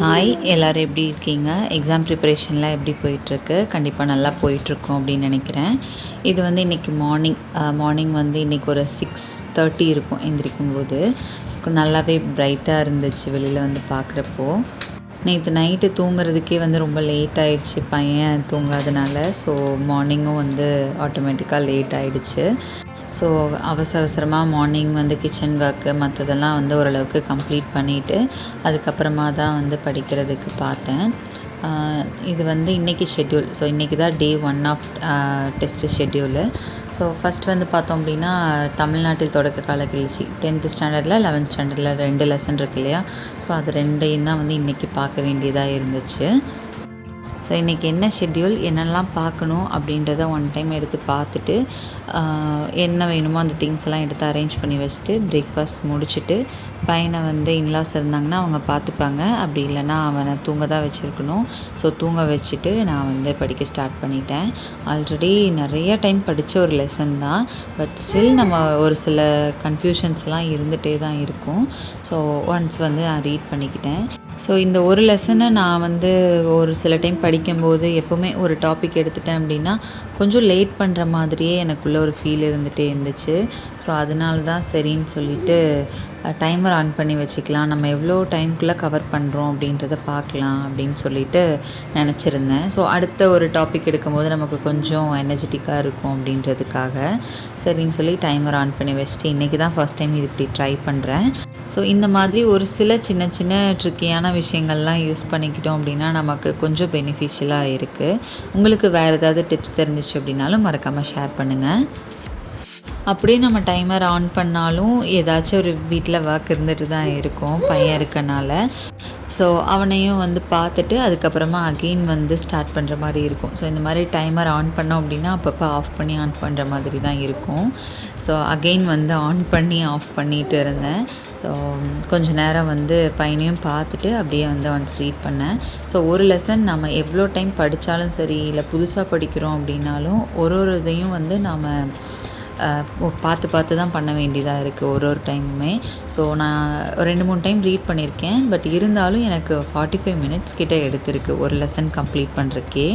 Hi எல்லோரும் எப்படி இருக்கீங்க? எக்ஸாம் ப்ரிப்பரேஷன்லாம் எப்படி போயிட்டுருக்கு? கண்டிப்பாக நல்லா போயிட்டுருக்கோம் அப்படின்னு நினைக்கிறேன். இது வந்து இன்றைக்கி மார்னிங் மார்னிங் வந்து இன்றைக்கி ஒரு சிக்ஸ் தேர்ட்டி இருக்கும் எந்திரிக்கும் போது நல்லாவே பிரைட்டாக இருந்துச்சு வெளியில் வந்து பார்க்குறப்போ நேற்று நைட்டு தூங்குறதுக்கே வந்து ரொம்ப லேட் ஆயிடுச்சு பையன் தூங்காதனால. ஸோ மார்னிங்கும் வந்து ஆட்டோமேட்டிக்காக லேட் ஆகிடுச்சு ஸோ அவசர அவசரமாக மார்னிங் வந்து கிச்சன் ஒர்க்கு மற்றதெல்லாம் வந்து ஓரளவுக்கு கம்ப்ளீட் பண்ணிவிட்டு அதுக்கப்புறமா தான் வந்து படிக்கிறதுக்கு பார்த்தேன். இது வந்து இன்றைக்கி ஷெட்யூல் ஸோ இன்றைக்கி தான் day one of test schedule so first வந்து பார்த்தோம் அப்படின்னா தமிழ்நாட்டில் தொடக்க கால கிழிச்சி டென்த்து ஸ்டாண்டர்டில் லெவன்த் ஸ்டாண்டர்டில் ரெண்டு லெசன் இருக்கு இல்லையா? ஸோ அது ரெண்டையும் தான் வந்து இன்றைக்கி பார்க்க வேண்டியதாக இருந்துச்சு. ஸோ இன்றைக்கி என்ன ஷெட்யூல் என்னெல்லாம் பார்க்கணும் அப்படின்றத ஒன் டைம் எடுத்து பார்த்துட்டு என்ன வேணுமோ அந்த திங்ஸ் எல்லாம் எடுத்து அரேஞ்ச் பண்ணி வச்சுட்டு பிரேக்ஃபாஸ்ட் முடிச்சுட்டு பையனை வந்து இன்லாஸ் இருந்தாங்கன்னா அவங்க பார்த்துப்பாங்க. அப்படி இல்லைன்னா அவனை தூங்க தான் வச்சுருக்கணும். ஸோ தூங்க வச்சுட்டு நான் வந்து படிக்க ஸ்டார்ட் பண்ணிட்டேன். ஆல்ரெடி நிறைய டைம் படித்த ஒரு லெசன் தான். பட் ஸ்டில் நம்ம ஒரு சில கன்ஃபியூஷன்ஸ்லாம் இருந்துகிட்டே தான் இருக்கும். ஸோ ஒன்ஸ் வந்து நான் ரீட் பண்ணிக்கிட்டேன். ஸோ இந்த ஒரு லெசனை நான் வந்து ஒரு சில டைம் படிக்கும்போது எப்போவுமே ஒரு டாபிக் எடுத்துட்டேன் அப்படின்னா கொஞ்சம் லேட் பண்ணுற மாதிரியே எனக்குள்ளே ஒரு ஃபீல் இருந்துகிட்டே இருந்துச்சு. ஸோ அதனால தான் சரின்னு சொல்லிவிட்டு டைமர் ஆன் பண்ணி வச்சுக்கலாம். நம்ம எவ்வளோ டைம்குள்ளே கவர் பண்ணுறோம் அப்படின்றத பார்க்கலாம் அப்படின்னு சொல்லிட்டு நினச்சிருந்தேன். ஸோ அடுத்த ஒரு டாபிக் எடுக்கும்போது நமக்கு கொஞ்சம் எனர்ஜெட்டிக்காக இருக்கும் அப்படின்றதுக்காக. சரின்னு சொல்லி டைமர் ஆன் பண்ணி வச்சுட்டு இன்றைக்கி தான் ஃபஸ்ட் டைம் இது இப்படி ட்ரை பண்ணுறேன் ஸோ இந்த மாதிரி ஒரு சில சின்ன சின்ன ட்ரிக்கியான விஷயங்கள்லாம் யூஸ் பண்ணிக்கிட்டோம் அப்படின்னா நமக்கு கொஞ்சம் பெனிஃபிஷியலாக இருக்குது உங்களுக்கு வேறு ஏதாவது டிப்ஸ் தெரிஞ்சிச்சு அப்படின்னாலும் மறக்காமல் ஷேர் பண்ணுங்கள் அப்படியே நம்ம டைமர் ஆன் பண்ணாலும் ஏதாச்சும் ஒரு வீட்டில் ஒர்க் இருந்துட்டு தான் இருக்கும் பையன் இருக்கனால. ஸோ அவனையும் வந்து பார்த்துட்டு அதுக்கப்புறமா அகெயின் வந்து ஸ்டார்ட் பண்ணுற மாதிரி இருக்கும். ஸோ இந்த மாதிரி டைமர் ஆன் பண்ணோம் அப்படின்னா அப்பப்போ ஆஃப் பண்ணி ஆன் பண்ணுற மாதிரி தான் இருக்கும். ஸோ அகெயின் வந்து ஆன் பண்ணி ஆஃப் பண்ணிட்டு இருந்தேன். ஸோ கொஞ்சம் நேரம் வந்து பையனையும் பார்த்துட்டு அப்படியே வந்து ஒன்ஸ் ரீட் பண்ணேன். ஸோ ஒரு லெசன் நம்ம எவ்வளோ டைம் படித்தாலும் சரி இல்லை புதுசாக படிக்கிறோம் அப்படின்னாலும் ஒரு ஒரு இதையும் வந்து நாம் பார்த்து பார்த்து தான் பண்ண வேண்டியதாக இருக்குது ஒரு ஒரு டைமுமே ஸோ நான் ரெண்டு மூணு டைம் ரீட் பண்ணியிருக்கேன் பட் இருந்தாலும் எனக்கு ஃபார்ட்டி ஃபைவ் மினிட்ஸ் கிட்டே எடுத்திருக்கு ஒரு லெசன் கம்ப்ளீட் பண்ணுறக்கே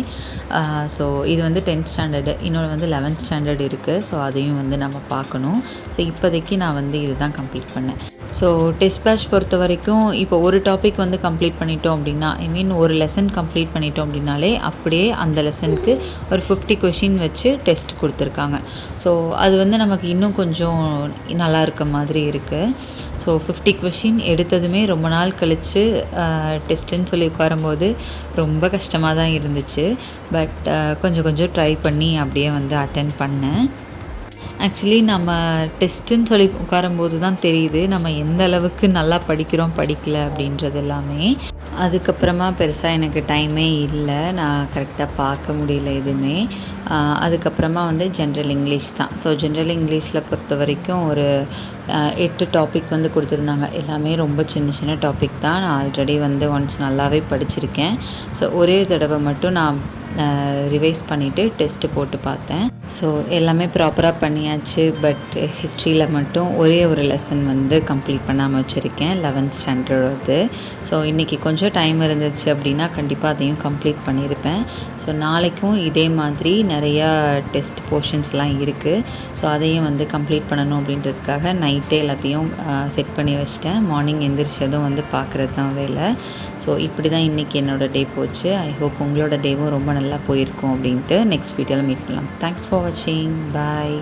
ஸோ இது வந்து டென்த் ஸ்டாண்டர்டு இன்னொன்று வந்து லெவன்த் ஸ்டாண்டர்ட் இருக்குது ஸோ அதையும் வந்து நம்ம பார்க்கணும். ஸோ இப்போதைக்கு நான் வந்து இதுதான் கம்ப்ளீட் பண்ணேன். ஸோ டெஸ்ட் பேட்ச் பொறுத்த வரைக்கும் இப்போ ஒரு டாபிக் வந்து கம்ப்ளீட் பண்ணிட்டோம் அப்படின்னா ஐ மீன் ஒரு லெசன் கம்ப்ளீட் பண்ணிட்டோம் அப்படின்னாலே அப்படியே அந்த லெசனுக்கு ஒரு ஃபிஃப்டி கொஷின் வச்சு டெஸ்ட் கொடுத்துருக்காங்க. ஸோ அது அது வந்து நமக்கு இன்னும் கொஞ்சம் நல்லா இருக்க மாதிரி இருக்குது ஸோ ஃபிஃப்டி கொஷின் எடுத்ததுமே ரொம்ப நாள் கழித்து டெஸ்ட்டுன்னு சொல்லி உட்காரும்போது ரொம்ப கஷ்டமாக தான் இருந்துச்சு. பட் கொஞ்சம் கொஞ்சம் ட்ரை பண்ணி அப்படியே வந்து அட்டன் பண்ணேன். ஆக்சுவலி நம்ம டெஸ்ட்டுன்னு சொல்லி உட்காரும்போது தான் தெரியுது நம்ம எந்த அளவுக்கு நல்லா படிக்கிறோம் படிக்கல அப்படின்றது எல்லாமே. அதுக்கப்புறமா பெருசாக எனக்கு டைமே இல்லை. நான் கரெக்டாக பார்க்க முடியல எதுவுமே. அதுக்கப்புறமா வந்து ஜென்ரல் இங்கிலீஷ் தான். ஸோ ஜென்ரல் இங்கிலீஷில் பொறுத்த வரைக்கும் ஒரு எட்டு டாபிக் வந்து கொடுத்துருந்தாங்க. எல்லாமே ரொம்ப சின்ன சின்ன டாபிக் தான். நான் ஆல்ரெடி வந்து ஒன்ஸ் நல்லாவே படிச்சிருக்கேன். ஸோ ஒரே தடவை மட்டும் நான் ரிவைஸ் பண்ணிவிட்டு டெஸ்ட்டு போட்டு பார்த்தேன். ஸோ எல்லாமே ப்ராப்பராக பண்ணியாச்சு. பட் ஹிஸ்ட்ரியில் மட்டும் ஒரே ஒரு லெசன் வந்து கம்ப்ளீட் பண்ணாமல் வச்சுருக்கேன். லெவன்த் ஸ்டாண்டர்டு ஸோ இன்றைக்கி கொஞ்சம் டைம் இருந்துச்சு அப்படின்னா கண்டிப்பாக அதையும் கம்ப்ளீட் பண்ணியிருப்பேன் ஸோ நாளைக்கும் இதே மாதிரி நிறையா டெஸ்ட் போர்ஷன்ஸ்லாம் இருக்குது ஸோ அதையும் வந்து கம்ப்ளீட் பண்ணணும் அப்படின்றதுக்காக நைட்டே எல்லாத்தையும் செட் பண்ணி வச்சிட்டேன். மார்னிங் எந்திரிச்சதும் வந்து பார்க்குறது தான் வேலை. ஸோ இப்படி தான் இன்றைக்கி என்னோடய டே போச்சு. ஐ ஹோப் உங்களோட டேவும் ரொம்ப நல்லா போயிருக்கும் அப்படின்ட்டு நெக்ஸ்ட் வீடியோவில் மீட் பண்ணலாம். தேங்க்ஸ் ஃபார் வாட்சிங் பாய்